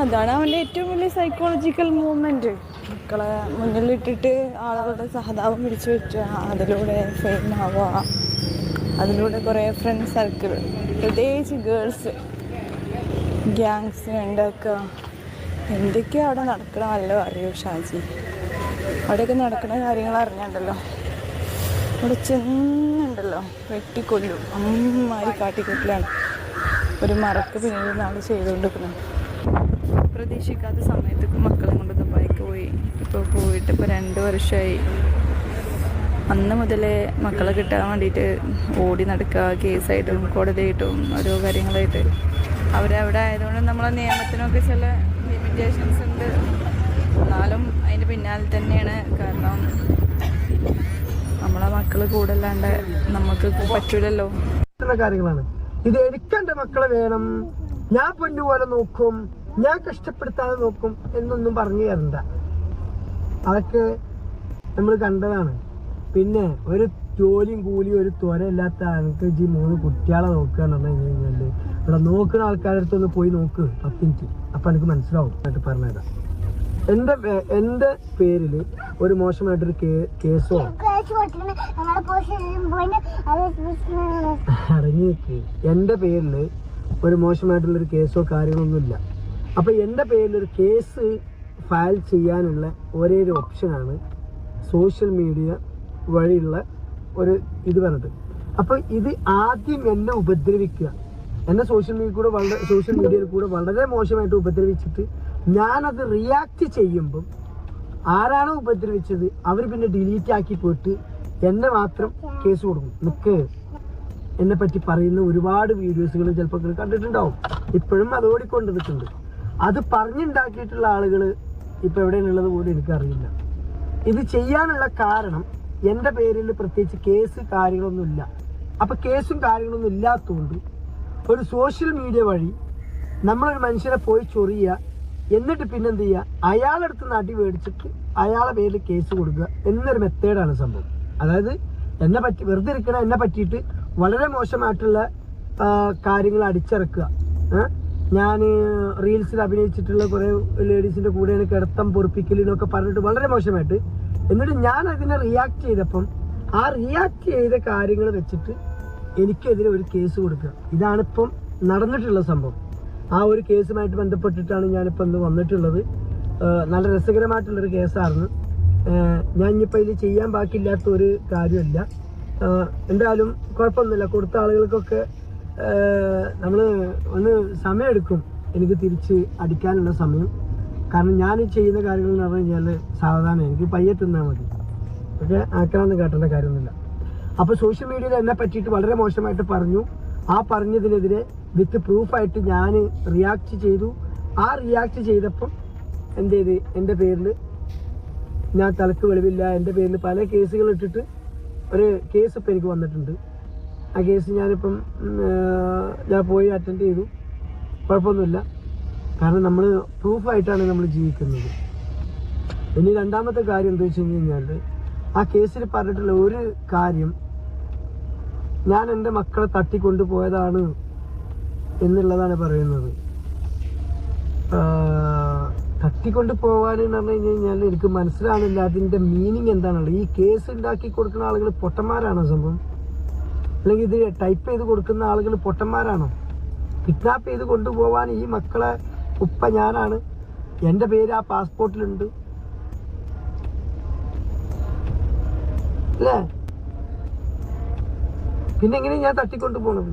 അതാണ് അവന്റെ ഏറ്റവും വലിയ സൈക്കോളജിക്കൽ മൂവ്മെന്റ് മക്കളെ മുന്നിലിട്ടിട്ട് ആളുകളുടെ സഹതാപം പിടിച്ചു വെച്ചുക അതിലൂടെ ഫെയിം ആവുക. അതിലൂടെ കുറേ ഫ്രണ്ട് സർക്കിൾ പ്രത്യേകിച്ച് ഗേൾസ് ഗ്യാങ്സ് ഉണ്ടാക്കുക എന്തൊക്കെയാണ് അവിടെ നടക്കണ വല്ലോ അറിയൂ ഷാജി? അവിടെയൊക്കെ നടക്കുന്ന കാര്യങ്ങൾ അറിഞ്ഞുണ്ടല്ലോ അവിടെ ചെന്നുണ്ടല്ലോ വെട്ടിക്കൊല്ലും. അമ്മമാരി കാട്ടിക്കൊട്ടിലാണ്. ഒരു മറക്ക് പിന്നീട് നാൾ ചെയ്തുകൊണ്ടിരിക്കുന്നത്. പ്രതീക്ഷിക്കാത്ത സമയത്ത് മക്കളെ കൊണ്ട് ദുബായിക്ക് പോയി. ഇപ്പോൾ പോയിട്ട് ഇപ്പോൾ രണ്ട് വർഷമായി അന്ന് മുതലേ മക്കളെ കിട്ടാൻ വേണ്ടിയിട്ട് ഓടി നടക്കുക കേസായിട്ടും കോടതിയായിട്ടും ഓരോ കാര്യങ്ങളായിട്ട്. അവരവിടെ ആയതുകൊണ്ട് നമ്മളെ നിയമത്തിനൊക്കെ ചില ലിമിറ്റേഷൻസ് ഉണ്ട്. എന്നാലും അതിന്റെ പിന്നാലെ തന്നെയാണ്. കാരണം നമ്മളെ മക്കൾ കൂടല്ലാണ്ട് നമുക്ക് പറ്റൂലല്ലോ. കാര്യങ്ങളാണ്. ഇത് എനിക്ക് എന്റെ മക്കളെ വേണം. ഞാൻ പൊന്നുപോലെ നോക്കും. ഞാൻ കഷ്ടപ്പെടുത്താതെ നോക്കും എന്നൊന്നും പറഞ്ഞു തരണ്ട. അതൊക്കെ നമ്മൾ കണ്ടതാണ്. പിന്നെ ഒരു ജോലിയും കൂലിയും ഒരു ത്വരയില്ലാത്ത എനിക്ക് ഈ മൂന്ന് കുട്ടികളെ നോക്കുക എന്ന് പറഞ്ഞു കഴിഞ്ഞാൽ. ഇവിടെ നോക്കുന്ന ആൾക്കാരുടെ അടുത്തൊന്ന് പോയി നോക്ക് പത്ത് മിനിറ്റ്. അപ്പൊ എനിക്ക് മനസ്സിലാവും. എന്നിട്ട് പറഞ്ഞുതരാം എന്റെ എന്റെ എന്റെ പേരിൽ ഒരു മോശമായിട്ടൊരു കേസോ? അടങ്ങിയേക്ക് എന്റെ പേരിൽ ഒരു മോശമായിട്ടുള്ളൊരു കേസോ കാര്യങ്ങളൊന്നുമില്ല. അപ്പൊ എന്റെ പേരിൽ ഒരു കേസ് ഫയൽ ചെയ്യാനുള്ള ഒരേ ഒരു ഓപ്ഷനാണ് സോഷ്യൽ മീഡിയ വഴിയുള്ള ഒരു ഇത് പറഞ്ഞത്. അപ്പോൾ ഇത് ആദ്യം എന്നെ ഉപദ്രവിക്കുക. എന്നെ സോഷ്യൽ മീഡിയ കൂടെ വളരെ സോഷ്യൽ മീഡിയയിൽ കൂടെ വളരെ മോശമായിട്ട് ഉപദ്രവിച്ചിട്ട് ഞാനത് റിയാക്ട് ചെയ്യുമ്പം ആരാണോ ഉപദ്രവിച്ചത് അവർ പിന്നെ ഡിലീറ്റ് ആക്കി പോയിട്ട് എന്നെ മാത്രം കേസ് കൊടുക്കും. നിക്ക് എന്നെ പറ്റി പറയുന്ന ഒരുപാട് വീഡിയോസുകൾ ചിലപ്പോൾ കണ്ടിട്ടുണ്ടാവും. ഇപ്പോഴും അത് ഓടിക്കൊണ്ടിരിക്കുന്നുണ്ട്. അത് പറഞ്ഞുണ്ടാക്കിയിട്ടുള്ള ആളുകൾ ഇപ്പൊ എവിടെയാണുള്ളത് പോലും എനിക്കറിയില്ല. ഇത് ചെയ്യാനുള്ള കാരണം എന്റെ പേരിൽ പ്രത്യേകിച്ച് കേസ് കാര്യങ്ങളൊന്നുമില്ല അപ്പൊ കേസും കാര്യങ്ങളൊന്നും ഇല്ലാത്തതുകൊണ്ട് ഒരു സോഷ്യൽ മീഡിയ വഴി നമ്മളൊരു മനുഷ്യനെ പോയി ചൊറിയുക എന്നിട്ട് പിന്നെന്ത് ചെയ്യുക അയാളെടുത്ത് അടി മേടിച്ചിട്ട് അയാളെ പേരിൽ കേസ് കൊടുക്കുക എന്നൊരു മെത്തേഡാണ് സംഭവം. അതായത് എന്നെ പറ്റി വെറുതെ ഇരിക്കണ എന്നെ പറ്റിയിട്ട് വളരെ മോശമായിട്ടുള്ള കാര്യങ്ങൾ അടിച്ചിറക്കുക. ഞാൻ റീൽസിൽ അഭിനയിച്ചിട്ടുള്ള കുറേ ലേഡീസിന്റെ കൂടെയാണ് കിടത്തം പൊറിപ്പിക്കലിനൊക്കെ പറഞ്ഞിട്ട് വളരെ മോശമായിട്ട്. എന്നിട്ട് ഞാൻ അതിനെ റിയാക്ട് ചെയ്തപ്പം ആ റിയാക്ട് ചെയ്ത കാര്യങ്ങൾ വെച്ചിട്ട് എനിക്കെതിരെ ഒരു കേസ് കൊടുക്കുക. ഇതാണിപ്പം നടന്നിട്ടുള്ള സംഭവം. ആ ഒരു കേസുമായിട്ട് ബന്ധപ്പെട്ടിട്ടാണ് ഞാനിപ്പോൾ ഇന്ന് വന്നിട്ടുള്ളത്. നല്ല രസകരമായിട്ടുള്ളൊരു കേസായിരുന്നു ഞാൻ ഇനിയിപ്പോൾ ഇതിൽ ചെയ്യാൻ ബാക്കിയില്ലാത്ത ഒരു കാര്യമല്ല. എന്തായാലും കുഴപ്പമൊന്നുമില്ല. കൊടുത്ത ആളുകൾക്കൊക്കെ നമ്മൾ ഒന്ന് സമയമെടുക്കും എനിക്ക് തിരിച്ച് അടിക്കാനുള്ള സമയം. കാരണം ഞാൻ ചെയ്യുന്ന കാര്യങ്ങൾ എന്ന് പറഞ്ഞു കഴിഞ്ഞാൽ സാവധാനം എനിക്ക് പയ്യെ തിന്നാൽ മതി. പക്ഷെ ആക്കണമെന്ന് കേട്ടേണ്ട കാര്യമൊന്നുമില്ല. അപ്പോൾ സോഷ്യൽ മീഡിയയിൽ എന്നെ പറ്റിയിട്ട് വളരെ മോശമായിട്ട് പറഞ്ഞു. ആ പറഞ്ഞതിനെതിരെ വിത്ത് പ്രൂഫായിട്ട് ഞാൻ റിയാക്ട് ചെയ്തു. ആ റിയാക്ട് ചെയ്തപ്പം എന്ത് ചെയ്ത്? എന്റെ പേരിൽ ഞാൻ തലക്ക് വെളിവില്ല. എന്റെ പേരിൽ പല കേസുകൾ ഇട്ടിട്ട് ഒരു കേസ് ഇപ്പം എനിക്ക് വന്നിട്ടുണ്ട്. ആ കേസ് ഞാനിപ്പം ഞാൻ പോയി അറ്റൻഡ് ചെയ്തു. കുഴപ്പമൊന്നുമില്ല. കാരണം നമ്മൾ പ്രൂഫായിട്ടാണ് നമ്മൾ ജീവിക്കുന്നത്. ഇനി രണ്ടാമത്തെ കാര്യം എന്താ വെച്ച് കഴിഞ്ഞ് കഴിഞ്ഞാൽ ആ കേസിൽ പറഞ്ഞിട്ടുള്ള ഒരു കാര്യം ഞാൻ എന്റെ മക്കളെ തട്ടിക്കൊണ്ടുപോയതാണ് എന്നുള്ളതാണ് പറയുന്നത്. തട്ടിക്കൊണ്ട് പോകാൻ എന്ന് പറഞ്ഞു കഴിഞ്ഞാൽ എനിക്ക് മനസ്സിലാകുന്നില്ല അതിന്റെ മീനിങ് എന്താണുള്ളത് ഈ കേസ് ഉണ്ടാക്കി കൊടുക്കുന്ന ആളുകൾ പൊട്ടന്മാരാണോ സംഭവം. അല്ലെങ്കിൽ ഇത് ടൈപ്പ് ചെയ്ത് കൊടുക്കുന്ന ആളുകൾ പൊട്ടന്മാരാണോ? കിഡ്നാപ്പ് ചെയ്ത് കൊണ്ടുപോകാൻ ഈ മക്കളെ ഉപ്പ ഞാനാണ്. എന്റെ പേര് ആ പാസ്പോർട്ടിലുണ്ട്. അല്ലേ? പിന്നെ എങ്ങനെ ഞാൻ തട്ടിക്കൊണ്ടു പോണത്?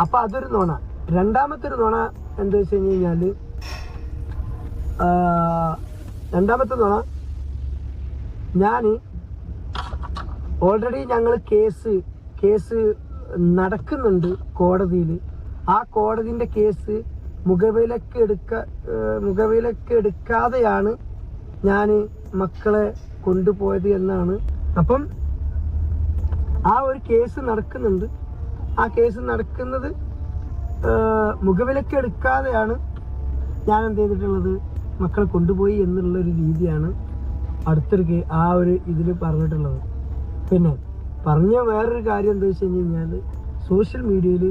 അപ്പൊ അതൊരു നോണ. രണ്ടാമത്തെ ഒരു നോണ എന്താ വെച്ച് കഴിഞ്ഞ് കഴിഞ്ഞാൽ ആ, രണ്ടാമത്തെ നോണ ഞാൻ ഓൾറെഡി ഞങ്ങൾ കേസ് കേസ് നടക്കുന്നുണ്ട് കോടതിയിൽ ആ കോടതിന്റെ കേസ് മുഖവിലക്ക് എടുക്ക മുഖവിലക്ക് എടുക്കാതെയാണ് ഞാൻ മക്കളെ കൊണ്ടുപോയത് എന്നാണ്. അപ്പം ആ ഒരു കേസ് നടക്കുന്നുണ്ട്. ആ കേസ് നടക്കുന്നത് മുഖവിലക്ക് എടുക്കാതെയാണ് ഞാൻ എന്ത് ചെയ്തിട്ടുള്ളത്? മക്കളെ കൊണ്ടുപോയി എന്നുള്ള ഒരു രീതിയാണ് അടുത്തൊരു ആ ഒരു ഇതിൽ പറഞ്ഞിട്ടുള്ളത്. പിന്നെ പറഞ്ഞ വേറൊരു കാര്യം എന്താ വെച്ച് കഴിഞ്ഞ് കഴിഞ്ഞാൽ സോഷ്യൽ മീഡിയയിൽ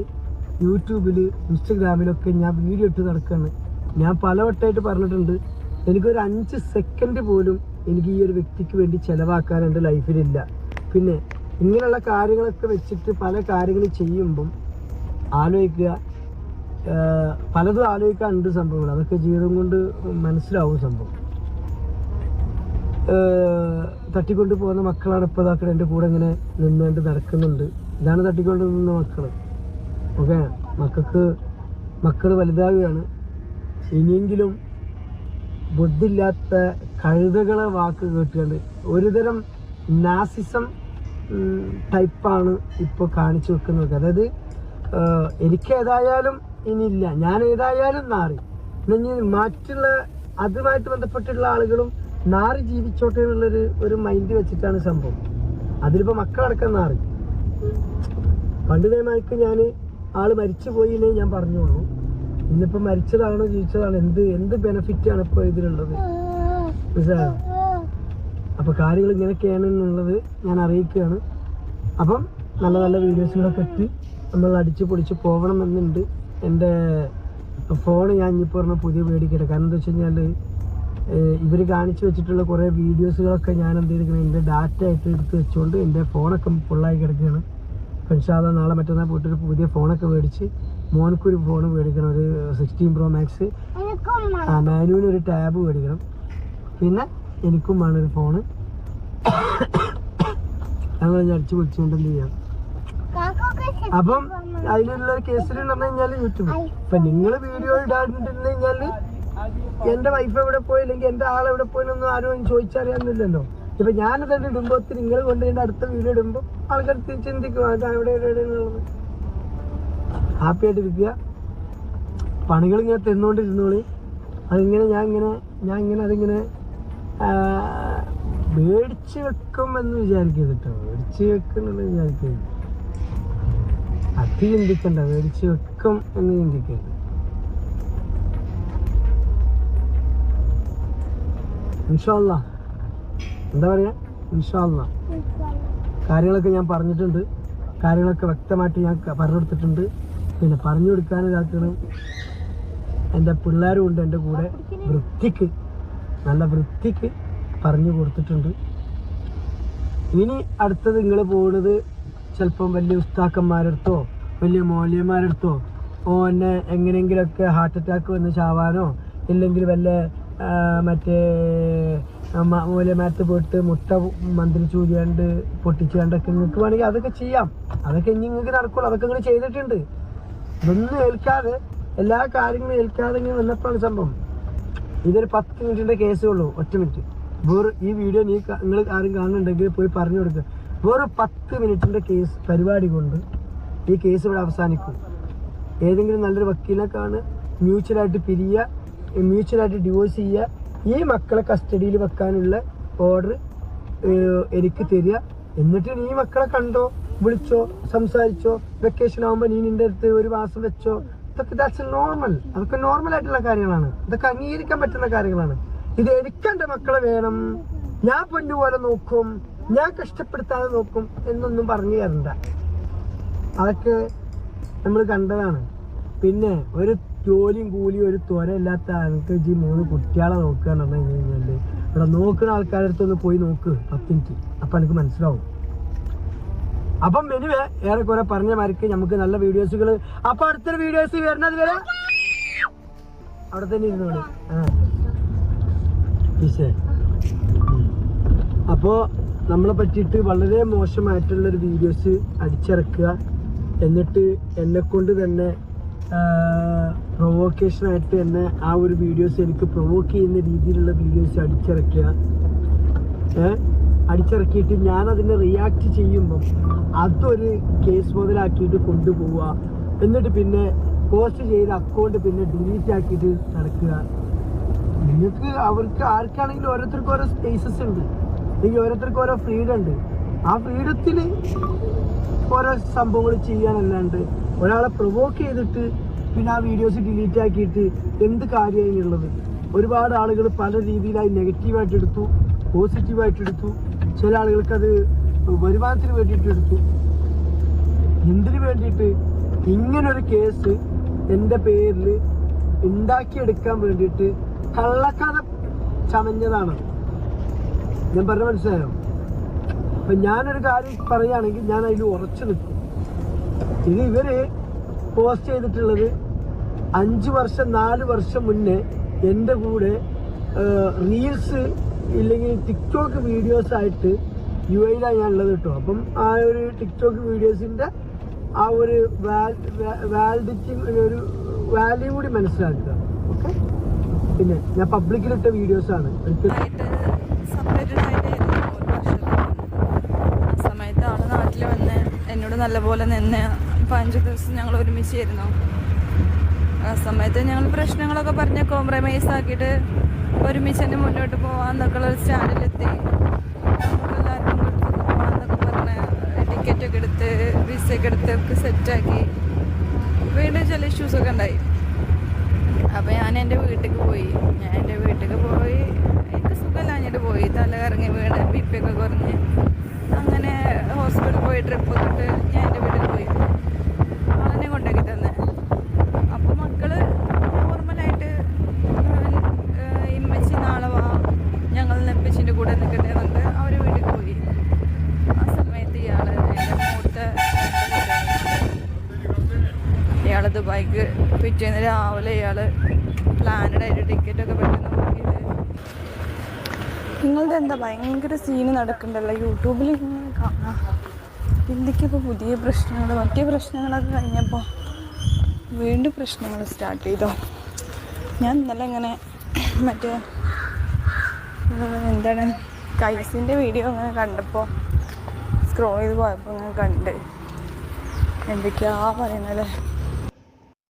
യൂട്യൂബിൽ ഇൻസ്റ്റഗ്രാമിലൊക്കെ ഞാൻ വീഡിയോ ഇട്ട് നടക്കുകയാണ് ഞാൻ പലവട്ടമായിട്ട് പറഞ്ഞിട്ടുണ്ട് എനിക്കൊരു അഞ്ച് സെക്കൻഡ് പോലും എനിക്ക് ഈ ഒരു വ്യക്തിക്ക് വേണ്ടി ചിലവാക്കാൻ എന്റെ ലൈഫിലില്ല പിന്നെ ഇങ്ങനെയുള്ള കാര്യങ്ങളൊക്കെ വെച്ചിട്ട് പല കാര്യങ്ങൾ ചെയ്യുമ്പം ആലോചിക്കുക പലതും ആലോചിക്കാനുണ്ട് സംഭവങ്ങൾ. അതൊക്കെ ജീവിതം കൊണ്ട് മനസ്സിലാവും സംഭവം. തട്ടിക്കൊണ്ട് പോകുന്ന മക്കളാണ് ഇപ്പോൾ ഇതാക്കണ എന്റെ കൂടെ ഇങ്ങനെ നിന്നുകൊണ്ട് നടക്കുന്നുണ്ട്. ഇതാണ് തട്ടിക്കൊണ്ട് നിന്ന മക്കൾ ഓക്കെ? മക്കൾക്ക് മക്കൾ വലുതാവുകയാണ്. ഇനിയെങ്കിലും ബുദ്ധില്ലാത്ത കഴുതകളെ വാക്ക് കേട്ടുകൊണ്ട് ഒരുതരം നാസിസം ടൈപ്പാണ് ഇപ്പോൾ കാണിച്ചു വെക്കുന്നത്. അതായത് എനിക്ക് ഏതായാലും ഇനിയില്ല. ഞാൻ ഏതായാലും നാറി ഇനി മറ്റുള്ള അതുമായിട്ട് ബന്ധപ്പെട്ടുള്ള ആളുകളും നാറി ജീവിച്ചോട്ടെ എന്നുള്ളൊരു ഒരു മൈൻഡ് വെച്ചിട്ടാണ് സംഭവം. അതിലിപ്പോൾ മക്കളടക്കം നാറി. പണ്ട് ഇതേമാതിരിക്ക് ഞാൻ ആൾ മരിച്ചു പോയില്ലേ ഞാൻ പറഞ്ഞോളൂ ഇന്നിപ്പോൾ മരിച്ചതാണോ ജീവിച്ചതാണോ എന്ത് എന്ത് ബെനഫിറ്റ് ആണ് ഇപ്പോൾ ഇതിലുള്ളത്? അപ്പൊ കാര്യങ്ങൾ ഇങ്ങനെയൊക്കെയാണ് എന്നുള്ളത് ഞാൻ അറിയിക്കുകയാണ്. അപ്പം നല്ല നല്ല വീഡിയോസുകളൊക്കെ എത്തി നമ്മൾ അടിച്ച് പൊളിച്ച് പോകണമെന്നുണ്ട് എന്റെ ഫോൺ ഞാൻ ഇനിയിപ്പോൾ പറഞ്ഞ പുതിയ മേടിക്കട്ടെ കാരണം എന്താ വെച്ച് കഴിഞ്ഞാൽ ഇവർ കാണിച്ചു വെച്ചിട്ടുള്ള കുറേ വീഡിയോസുകളൊക്കെ ഞാൻ എന്ത് ചെയ്തിരിക്കുന്നത് എന്റെ ഡാറ്റ ആയിട്ട് എടുത്ത് വെച്ചുകൊണ്ട് എന്റെ ഫോണൊക്കെ ഫുള്ളായി കിടക്കുകയാണ്. പക്ഷേ നാളെ മറ്റന്നാൾ പോയിട്ടൊരു പുതിയ ഫോണൊക്കെ മേടിച്ച് മോനക്കൊരു ഫോൺ മേടിക്കണം ഒരു സിക്സ്റ്റീൻ പ്രോ മാക്സ് ആ മാനുവിന് ഒരു ടാബ് മേടിക്കണം. പിന്നെ എനിക്കും വേണം ഒരു ഫോണ് ഞങ്ങൾ അടിച്ചു പൊളിച്ചുകൊണ്ട് എന്ത് ചെയ്യാം? അപ്പം അതിനുള്ള കേസിൽ പറഞ്ഞു കഴിഞ്ഞാൽ യൂട്യൂബ്. ഇപ്പം നിങ്ങൾ വീഡിയോ ഇടാണ്ടിരുന്നു കഴിഞ്ഞാൽ എന്റെ വൈഫ് എവിടെ പോയി? അല്ലെങ്കിൽ എന്റെ ആൾ എവിടെ പോയില്ലെന്നും ആരും ചോദിച്ചറിയാന്നില്ലല്ലോ ഇപ്പൊ ഞാനത് ഇടുമ്പോ നിങ്ങൾ കൊണ്ട് എന്റെ അടുത്ത വീഡിയോ ഇടുമ്പോ ആൾക്കാർ ചിന്തിക്കും അത് അവിടെ എവിടെ എന്നുള്ളത്. ഹാപ്പി ആയിട്ടിരിക്കുക പണികൾ ഇങ്ങനെ തിന്നുകൊണ്ടിരുന്നോളി. അതിങ്ങനെ ഞാൻ ഇങ്ങനെ ഞാൻ ഇങ്ങനെ അതിങ്ങനെ മേടിച്ച് വെക്കും എന്ന് വിചാരിക്കരുത് കേട്ടോ. മേടിച്ച് വെക്കുന്നുള്ളത് വിചാരിക്കരുത്. അത് ചിന്തിക്കണ്ട. മേടിച്ച് വെക്കും എന്ന് ചിന്തിക്കരുത്. ഇൻഷാല്ല എന്താ പറയാ? ഇൻഷാല്ല കാര്യങ്ങളൊക്കെ ഞാൻ പറഞ്ഞിട്ടുണ്ട്. കാര്യങ്ങളൊക്കെ വ്യക്തമായിട്ട് ഞാൻ പറഞ്ഞു കൊടുത്തിട്ടുണ്ട് പിന്നെ പറഞ്ഞു കൊടുക്കാൻ ഇതാക്കണം എന്റെ പിള്ളേരും ഉണ്ട് എന്റെ കൂടെ. വൃത്തിക്ക് നല്ല വൃത്തിക്ക് പറഞ്ഞു കൊടുത്തിട്ടുണ്ട്. ഇനി അടുത്തത് നിങ്ങൾ പോകുന്നത് ചിലപ്പം വലിയ ഉസ്താക്കന്മാരെടുത്തോ വലിയ മോലിയന്മാരെടുത്തോ ഓ എന്നെ എങ്ങനെയെങ്കിലൊക്കെ ഹാർട്ട് അറ്റാക്ക് വന്ന് ചാവാനോ ഇല്ലെങ്കിൽ വല്ല മറ്റേ മൂല മൂല്യമാരത്ത് പോയിട്ട് മുട്ട മന്ത്രി ചൂരിയാണ്ട് പൊട്ടിച്ച് കണ്ടൊക്കെ നിങ്ങൾക്ക് വേണമെങ്കിൽ അതൊക്കെ ചെയ്യാം. അതൊക്കെ ഇനി നിങ്ങൾക്ക് നടക്കുള്ളൂ. അതൊക്കെ നിങ്ങൾ ചെയ്തിട്ടുണ്ട്. ഇതൊന്നും ഏൽക്കാതെ എല്ലാ കാര്യങ്ങളും ഏൽക്കാതെ ഇങ്ങനെ വന്നപ്പോഴാണ് സംഭവം. ഇതൊരു പത്ത് മിനിറ്റിന്റെ കേസേ ഉള്ളൂ. ഒറ്റ മിനിറ്റ്. വേറെ ഈ വീഡിയോ നീ നിങ്ങൾ ആരും കാണുന്നുണ്ടെങ്കിൽ പോയി പറഞ്ഞു കൊടുക്കുക വേറെ പത്ത് മിനിറ്റിന്റെ കേസ് പരിപാടി കൊണ്ട് ഈ കേസ് ഇവിടെ അവസാനിക്കും. ഏതെങ്കിലും നല്ലൊരു വക്കീലിനെ കാണുക മ്യൂച്വലായിട്ട് പിരിയുക മ്യൂച്വലായിട്ട് ഡിവോഴ്സ് ചെയ്യുക ഈ മക്കളെ കസ്റ്റഡിയിൽ വെക്കാനുള്ള ഓർഡർ എനിക്ക് തരിക. എന്നിട്ട് നീ മക്കളെ കണ്ടോ വിളിച്ചോ സംസാരിച്ചോ വെക്കേഷൻ ആകുമ്പോൾ നീ നിന്റെ അടുത്ത് ഒരു മാസം വെച്ചോ. ഇതൊക്കെ ദാറ്റ്സ് നോർമൽ അതൊക്കെ നോർമൽ ആയിട്ടുള്ള കാര്യങ്ങളാണ്. ഇതൊക്കെ അംഗീകരിക്കാൻ പറ്റുന്ന കാര്യങ്ങളാണ്. ഇത് എനിക്ക് എന്റെ മക്കളെ വേണം. ഞാൻ പൊന്നു പോലെ നോക്കും. ഞാൻ കഷ്ടപ്പെടുത്താതെ നോക്കും എന്നൊന്നും പറഞ്ഞു തരണ്ട. അതൊക്കെ നമ്മൾ കണ്ടതാണ്. പിന്നെ ഒരു ജോലിയും കൂലിയും ഒരു ത്വരയില്ലാത്ത എനിക്ക് ഈ മൂന്ന് കുട്ടികളെ നോക്കുക എന്ന് പറഞ്ഞു കഴിഞ്ഞാൽ. ഇവിടെ നോക്കുന്ന ആൾക്കാരുടെ അടുത്ത് ഒന്ന് പോയി നോക്ക് പത്തിനിക്ക് അപ്പം എനിക്ക് മനസ്സിലാവും. അപ്പം മെനുവേ ഏറെക്കുറെ പറഞ്ഞ മാർക്ക് നമുക്ക് നല്ല വീഡിയോസുകൾ അപ്പൊ അടുത്തൊരു വീഡിയോസ് വരുന്നത് വരെ അവിടെ തന്നെ ഇരുന്നോളൂ ആ. ഈശേ. ഉം. അപ്പോ നമ്മളെ പറ്റിയിട്ട് വളരെ മോശമായിട്ടുള്ളൊരു വീഡിയോസ് അടിച്ചിറക്കുക. എന്നിട്ട് എന്നെ കൊണ്ട് തന്നെ പ്രൊവോക്കേഷൻ ആയിട്ട് എന്നെ ആ ഒരു വീഡിയോസ് എനിക്ക് പ്രൊവോക്ക് ചെയ്യുന്ന രീതിയിലുള്ള വീഡിയോസ് അടിച്ചിറക്കുക. അടിച്ചിറക്കിയിട്ട് ഞാൻ അതിനെ റിയാക്ട് ചെയ്യുമ്പം അതൊരു കേസ് മുതലാക്കിയിട്ട് കൊണ്ടുപോവുക. എന്നിട്ട് പിന്നെ പോസ്റ്റ് ചെയ്ത അക്കൗണ്ട് പിന്നെ ഡിലീറ്റ് ആക്കിയിട്ട് നടക്കുക. നിങ്ങൾക്ക് അവർക്ക് ആർക്കാണെങ്കിലും ഓരോരുത്തർക്ക് ഓരോ സ്പേസസ് ഉണ്ട്. അല്ലെങ്കിൽ ഓരോരുത്തർക്ക് ഓരോ ഫ്രീഡം ഉണ്ട്. ആ ഫ്രീഡത്തിൽ ഓരോ സംഭവങ്ങൾ ചെയ്യാനല്ലാണ്ട് ഒരാളെ പ്രൊവോക്ക് ചെയ്തിട്ട് പിന്നെ ആ വീഡിയോസ് ഡിലീറ്റ് ആക്കിയിട്ട് എന്ത് കാര്യമാണുള്ളത് ഒരുപാട് ആളുകൾ പല രീതിയിലായി നെഗറ്റീവായിട്ട് എടുത്തു പോസിറ്റീവായിട്ട് എടുത്തു. ചില ആളുകൾക്ക് അത് വരുമാനത്തിന് വേണ്ടിയിട്ട് എടുത്തു. എന്തിനു വേണ്ടിയിട്ട്? ഇങ്ങനൊരു കേസ് എന്റെ പേരിൽ ഉണ്ടാക്കിയെടുക്കാൻ വേണ്ടിയിട്ട് കള്ളക്കഥ ചമഞ്ഞതാണ്. ഞാൻ പറഞ്ഞ മനസ്സിലായോ? അപ്പം ഞാനൊരു കാര്യം പറയുകയാണെങ്കിൽ ഞാൻ അതിൽ ഉറച്ചു നിൽക്കും. ഇനി ഇവർ പോസ്റ്റ് ചെയ്തിട്ടുള്ളത് അഞ്ച് വർഷം നാല് വർഷം മുന്നേ എന്റെ കൂടെ റീൽസ് ഇല്ലെങ്കിൽ ടിക്ടോക്ക് വീഡിയോസ് ആയിട്ട് യു എയിലാണ് ഞാൻ ഉള്ളത് കേട്ടോ അപ്പം ആ ഒരു ടിക്ടോക്ക് വീഡിയോസിന്റെ ആ ഒരു വാലിഡിറ്റി ഒരു വാല്യൂ കൂടി മനസ്സിലാക്കുക. ഓക്കെ? പിന്നെ ഞാൻ പബ്ലിക്കിലിട്ട വീഡിയോസ് ആണ്. സമയത്താണ് നാട്ടിൽ വന്ന് എന്നോട് നല്ലപോലെ നിന്ന് പതിനഞ്ച് ദിവസം ഞങ്ങൾ ഒരുമിച്ചായിരുന്നു. ആ സമയത്ത് ഞങ്ങൾ പ്രശ്നങ്ങളൊക്കെ പറഞ്ഞ് കോംപ്രമൈസ് ആക്കിയിട്ട് ഒരുമിച്ച് തന്നെ മുന്നോട്ട് പോകാന്നൊക്കെ ഉള്ള ഒരു സ്റ്റാൻഡിലെത്തി. എല്ലാവർക്കും ഗൾഫിൽ പോകാന്നൊക്കെ പറഞ്ഞ് ടിക്കറ്റൊക്കെ എടുത്ത് വിസയൊക്കെ എടുത്ത് ഒക്കെ സെറ്റാക്കി വീണ്ടും ചില ഇഷ്യൂസൊക്കെ ഉണ്ടായി. അപ്പോൾ ഞാൻ എന്റെ വീട്ടിലേക്ക് പോയി. ഞാൻ എന്റെ വീട്ടിലേക്ക് പോയി. എനിക്ക് സുഖമില്ലാഞ്ഞിട്ട് പോയി. തല കറങ്ങി വീണ് ബി പി ഒക്കെ കുറഞ്ഞ്. അങ്ങനെ ഹോസ്പിറ്റലിൽ പോയി ട്രിപ്പ് ഇട്ട് ഞാൻ എന്റെ വീട്ടിൽ പോയി ആളെന്നെ കൊണ്ടാക്കി തന്നെ അപ്പോൾ മക്കൾ നോർമലായിട്ട് ഇമ്മച്ചി നാളെ വാ ഞങ്ങൾ നെപ്പച്ചിന്റെ കൂടെ നിൽക്കട്ടെ എന്നിട്ട് അവർ വീട്ടിൽ പോയി ആ സമയത്ത് ഇയാൾ എന്റെ മൂത്ത ഇയാൾ ദുബായിക്ക് രാവിലെ ഇയാൾ പ്ലാനഡ് ആയിട്ട് ടിക്കറ്റൊക്കെ പെട്ടെന്ന് നിങ്ങളുടെ എന്താ ഭയങ്കര സീന് നടക്കണ്ടല്ലോ? യൂട്യൂബിൽ ഇങ്ങനെ കാണാം. ഇന്ത്യക്കിപ്പോൾ പുതിയ പ്രശ്നങ്ങൾ മറ്റേ പ്രശ്നങ്ങളൊക്കെ കഴിഞ്ഞപ്പോൾ വീണ്ടും പ്രശ്നങ്ങൾ സ്റ്റാർട്ട് ചെയ്തോ? ഞാൻ ഇന്നലെ ഇങ്ങനെ മറ്റേ എന്താണ് കൈസിന്റെ വീഡിയോ ഇങ്ങനെ കണ്ടപ്പോൾ സ്ക്രോൾ ചെയ്ത് പോയപ്പോൾ ഇങ്ങനെ കണ്ട്. എന്തൊക്കെയാ പറയുന്നത്?